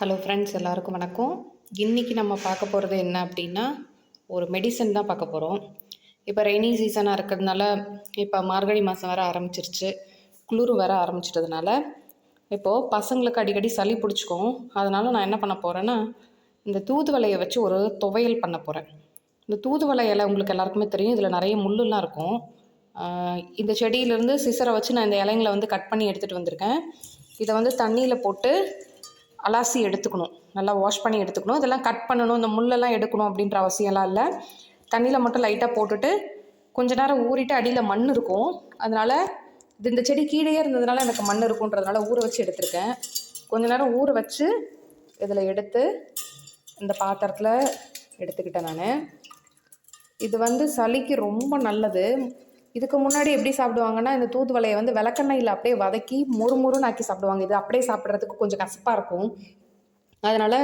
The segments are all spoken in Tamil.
ஹலோ ஃப்ரெண்ட்ஸ் எல்லாருக்கும் வணக்கம். இன்றைக்கி நம்ம பார்க்க போகிறது என்ன அப்படின்னா ஒரு மெடிசன் தான் பார்க்க போகிறோம் இப்போ ரெய்னி சீசனாக இருக்கிறதுனால இப்போ மார்கழி மாதம் வர ஆரம்பிச்சிருச்சு. குளிர் வர ஆரம்பிச்சிட்டதுனால இப்போது பசங்களுக்கு அடிக்கடி சளி பிடிச்சிக்கும். அதனால் நான் என்ன பண்ண போகிறேன்னா இந்த தூதுவலையை வச்சு ஒரு துவையல் பண்ண போகிறேன் இந்த தூதுவளை இலை உங்களுக்கு எல்லாருக்குமே தெரியும். இதில் நிறைய முள்ளுலாம் இருக்கும். இந்த செடியிலேருந்து சிசரை வச்சு நான் இந்த இலைங்களை வந்து கட் பண்ணி எடுத்துகிட்டு வந்திருக்கேன். இதை வந்து தண்ணியில் போட்டு அலாசி எடுத்துக்கணும். நல்லா வாஷ் பண்ணி எடுத்துக்கணும். இதெல்லாம் கட் பண்ணணும். இந்த முள்ளெல்லாம் எடுக்கணும் அப்படின்ற அவசியம்லாம் இல்லை. தண்ணியில் மட்டும் லைட்டாக போட்டுட்டு கொஞ்ச நேரம் ஊறிட்டு அடியில் மண் இருக்கும். அதனால் இது இந்த செடி கீழேயே இருந்ததுனால எனக்கு மண் இருக்குன்றதுனால ஊற வச்சு எடுத்திருக்கேன். கொஞ்ச நேரம் ஊற வச்சு இதில் எடுத்து இந்த பாத்திரத்தில் எடுத்துக்கிட்டேன் நான். இது வந்து சளிக்கு ரொம்ப நல்லது. இதுக்கு முன்னாடி எப்படி சாப்பிடுவாங்கன்னா இந்த தூதுவலையை வந்து விளக்கெண்ணெயில் அப்படியே வதக்கி மொறு மொறுன்னு ஆக்கி சாப்பிடுவாங்க. இது அப்படியே சாப்பிட்றதுக்கு கொஞ்சம் கசப்பாக இருக்கும். அதனால்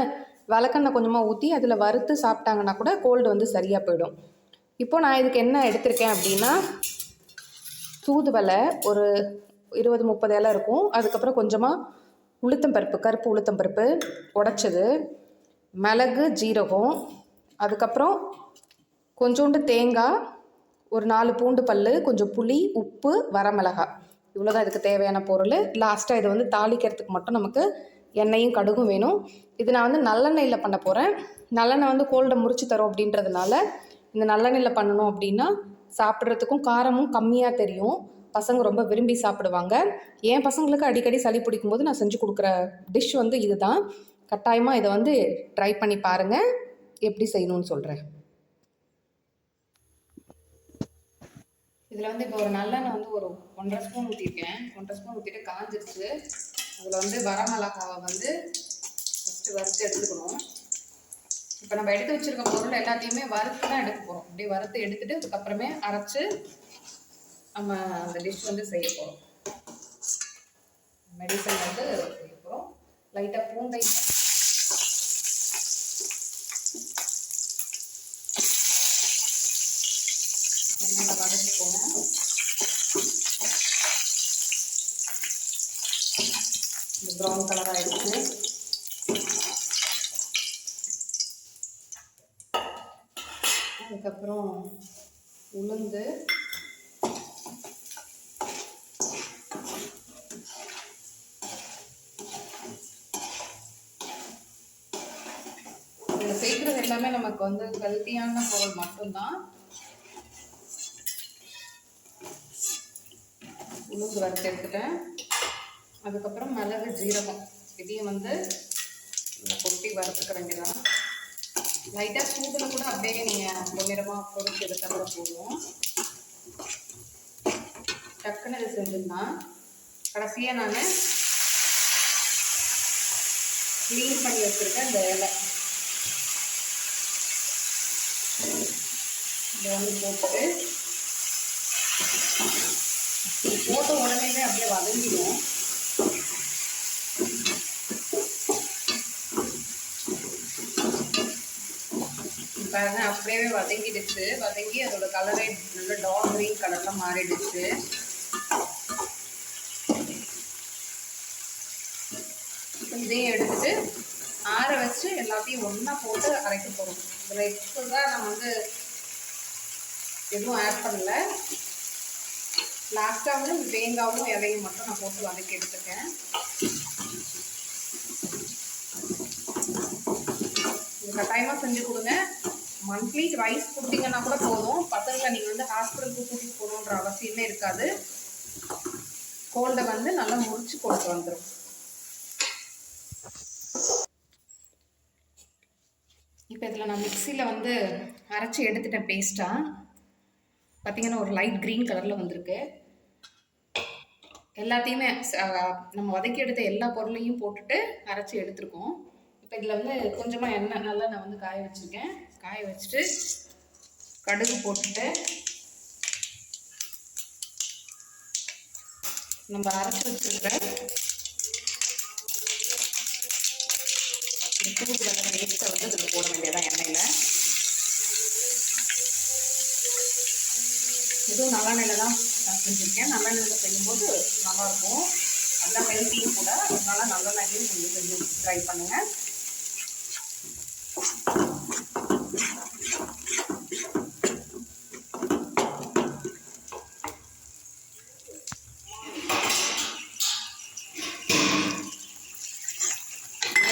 விளக்கெண்ணெய் கொஞ்சமாக ஊற்றி அதில் வறுத்து சாப்பிட்டாங்கன்னா கூட கோல்டு வந்து சரியாக போயிடும். இப்போ நான் இதுக்கு என்ன எடுத்திருக்கேன் அப்படின்னா தூதுவளை ஒரு இருபது முப்பது இலை இருக்கும். அதுக்கப்புறம் கொஞ்சமாக உளுத்தம்பருப்பு கருப்பு உளுத்தம்பருப்பு உடச்சது. மிளகு ஜீரகம் அதுக்கப்புறம் கொஞ்சோண்டு தேங்காய் ஒரு நாலு பூண்டு பல் கொஞ்சம் புளி உப்பு வரமிளகாய். இவ்வளோதான் இதுக்கு தேவையான பொருள். லாஸ்ட்டாக இது வந்து தாளிக்கிறதுக்கு மட்டும் நமக்கு எண்ணெயும் கடுகும் வேணும். இது நான் வந்து நல்லெண்ணெயில் பண்ண போகிறேன் நல்லெண்ணெய் வந்து கோல்டை முறிச்சு தரும் அப்படின்றதுனால இந்த நல்லெண்ணெயில் பண்ணணும் அப்படின்னா சாப்பிட்றதுக்கும் காரமும் கம்மியாக தெரியும். பசங்க ரொம்ப விரும்பி சாப்பிடுவாங்க. என் பசங்களுக்கு அடிக்கடி சளி பிடிக்கும் போது நான் செஞ்சு கொடுக்குற டிஷ் வந்து இதுதான். கட்டாயமாக இதை வந்து ட்ரை பண்ணி பாருங்கள் எப்படி செய்யணும்னு சொல்கிறேன் இதில் வந்து இப்போ ஒரு நல்லெண்ணெய் வந்து ஒரு ஒன்றரை ஸ்பூன் ஊற்றிருக்கேன் ஒன்றரை ஸ்பூன் ஊற்றிட்டு காஞ்சிருச்சு. அதில் வந்து வரமிளகாவை வந்து ஃபஸ்ட்டு வறுத்து எடுத்துக்கணும். இப்போ நம்ம எடுத்து வச்சிருக்க பொருள் எல்லாத்தையுமே வறுத்து தான் எடுக்க போகிறோம் அப்படியே வறுத்து எடுத்துட்டு அதுக்கப்புறமே அரைச்சி நம்ம அந்த டிஷ் வந்து செய்ய போகிறோம் மெடிசன் வந்து செய்ய போகிறோம் லைட்டாக பூண்டை எண்ணெயில் வதக்கிக்கோங்க. இந்த ப்ரௌன் கலர் ஆயிடுச்சு. அதுக்கப்புறம் உளுந்து. இதில் சேர்க்குறது எல்லாமே நமக்கு வந்து ஹெல்த்தியான பொருள் மட்டும்தான். உளுந்து வறுத்து எடுத்துட்டேன். அதுக்கப்புறம் மிளகு ஜீரகம். இதையும் வந்து கொட்டி வறுத்துக்க வேண்டியதான் லைட்டாக சூட்டில் கூட அப்படியே நீங்கள் பொன்னிறமாக பொறிச்சு எடுத்தால் கூட போதும். டக்குன்னு இது செஞ்சிடலாம். கடைசியாக நான் க்ளீன் பண்ணி வச்சுருக்கேன் இந்த இலை. இதை வந்து போட்டு இது போட்ட உடனே அப்படியே வதங்கிடும். பாருங்க அப்படியே வதங்கிடுச்சு. வதங்கி அதோட கலரே நல்ல டார்க் க்ரீன் கலர்ல மாறிடுச்சு. இதையும் எடுத்துட்டு ஆற வச்சு எல்லாத்தையும் ஒன்றா போட்டு அரைக்க போகிறோம் இதில் எக்ஸ்ட்ரா நம்ம வந்து எதுவும் ஆட் பண்ணல. லாஸ்ட்டாக வந்து தேங்காவும் இலையும் மட்டும் நான் போட்டு வதக்கி எடுத்துக்கேன் கட்டாயமாக செஞ்சு கொடுங்க. மந்த்லி ரைஸ் கொடுத்தீங்கன்னா கூட போதும். பசங்களை நீங்கள் வந்து ஹாஸ்பிட்டலுக்கு கூட்டிகிட்டு போகணுன்ற அவசியமே இருக்காது. கோல்டை வந்து நல்லா முறிச்சு கொண்டு வந்துடும் இப்போ இதில் நான் மிக்சியில் வந்து அரைச்சி எடுத்துட்டேன் பேஸ்ட்டாக பார்த்தீங்கன்னா ஒரு லைட் க்ரீன் கலரில் வந்திருக்கு. எல்லாத்தையுமே நம்ம வதக்கி எடுத்த எல்லா பொருளையும் போட்டுட்டு அரைச்சி எடுத்திருக்கோம். இப்போ இதில் வந்து கொஞ்சமாக எண்ணெய் நல்லா நான் வந்து காய வச்சுருக்கேன். காய வச்சுட்டு கடுகு போட்டுட்டு நம்ம அரைச்சி வச்சுருக்கிற தூக்கு தூது வந்து இதில் போட வேண்டியதான் எண்ணெயில். இதுவும் நிலை தான் நான் நல்ல நல்லெண்ணெயில் செய்யும்போது நல்லாயிருக்கும் நல்லா ஹெல்த்தியும் கூட. அதனால் நல்லெண்ணெயும் கொஞ்சம் கொஞ்சம் ட்ரை பண்ணுங்கள்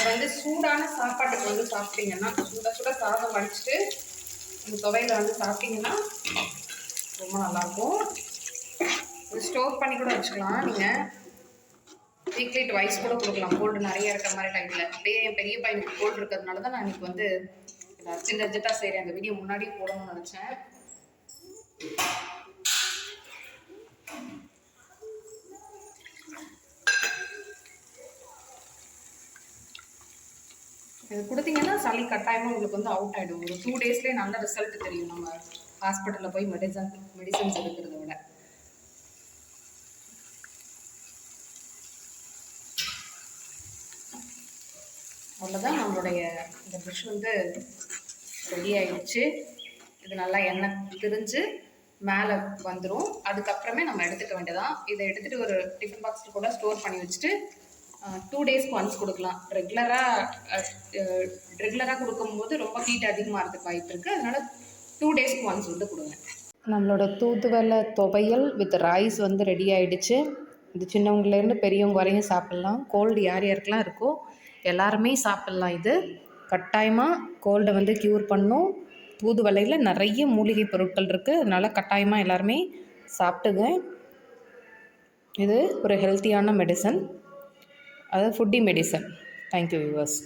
வந்து சூடான சாப்பாட்டுக்கு வந்து சாப்பிட்டீங்கன்னா சுட சுட சாதம் வடிச்சிட்டு இந்த துவையில் வந்து சாப்பிட்டீங்கன்னா ரொம்ப நல்லாயிருக்கும் இது ஸ்டோர் பண்ணி கூட வச்சுக்கலாம் நீங்கள் வீக்லி ட்வைஸ் கூட கொடுக்கலாம். கோல்டு நிறைய இருக்கிற மாதிரி டைமில் அப்படியே என் பெரிய பையனுக்கு கோல்டு இருக்கிறதுனால தான் நான் இன்னைக்கு வந்து அர்ஜென்ட் அர்ஜென்ட்டாக செய்கிறேன் அந்த வீடியோ முன்னாடியே போடணும்னு நினச்சேன். இது கொடுத்தீங்கன்னா சளி கட்டாயமாக உங்களுக்கு வந்து அவுட் ஆகிடும் ஒரு டூ டேஸ்லேயே நல்ல ரிசல்ட் தெரியும் நம்ம. ஹாஸ்பிட்டலில் போய் மெடிசன் மெடிசன்ஸ் எடுக்கிறத விட. அவ்வளோதான் நம்மளுடைய இந்த டிஷ் வந்து ரெடி ஆயிடுச்சு. இது நல்லா எண்ணெய் திரிஞ்சு மேலே வந்துடும் அதுக்கப்புறமே நம்ம எடுத்துக்க வேண்டியதான் இதை எடுத்துகிட்டு ஒரு டிஃபன் பாக்ஸில் கூட ஸ்டோர் பண்ணி வச்சுட்டு டூ டேஸ்க்கு ஒன்ஸ் கொடுக்கலாம். ரெகுலராக ரெகுலராக கொடுக்கும்போது ரொம்ப ஹீட் அதிகமாக இருக்கிறதுக்கு வாய்ப்பு இருக்குது அதனால் டூ டேஸ்க்கு ஒன்ஸ் வந்து கொடுங்க. நம்மளோட தூதுவளை துவையல் வித் ரைஸ் வந்து ரெடி ஆயிடுச்சு. இது சின்னவங்கலேருந்து பெரியவங்க வரையும் சாப்பிட்லாம். கோல்டு யார் யாருக்கெல்லாம் இருக்கோ எல்லாருமே சாப்பிட்லாம் இது. கட்டாயமாக கோல்டை வந்து க்யூர் பண்ணும். தூதுவலையில் நிறைய மூலிகை பொருட்கள் இருக்குது அதனால் கட்டாயமாக எல்லாருமே சாப்பிட்டுங்க. இது ஒரு ஹெல்த்தியான மெடிசன் அது ஃபுட்டி மெடிசன் தேங்க்யூ வியூவர்ஸ்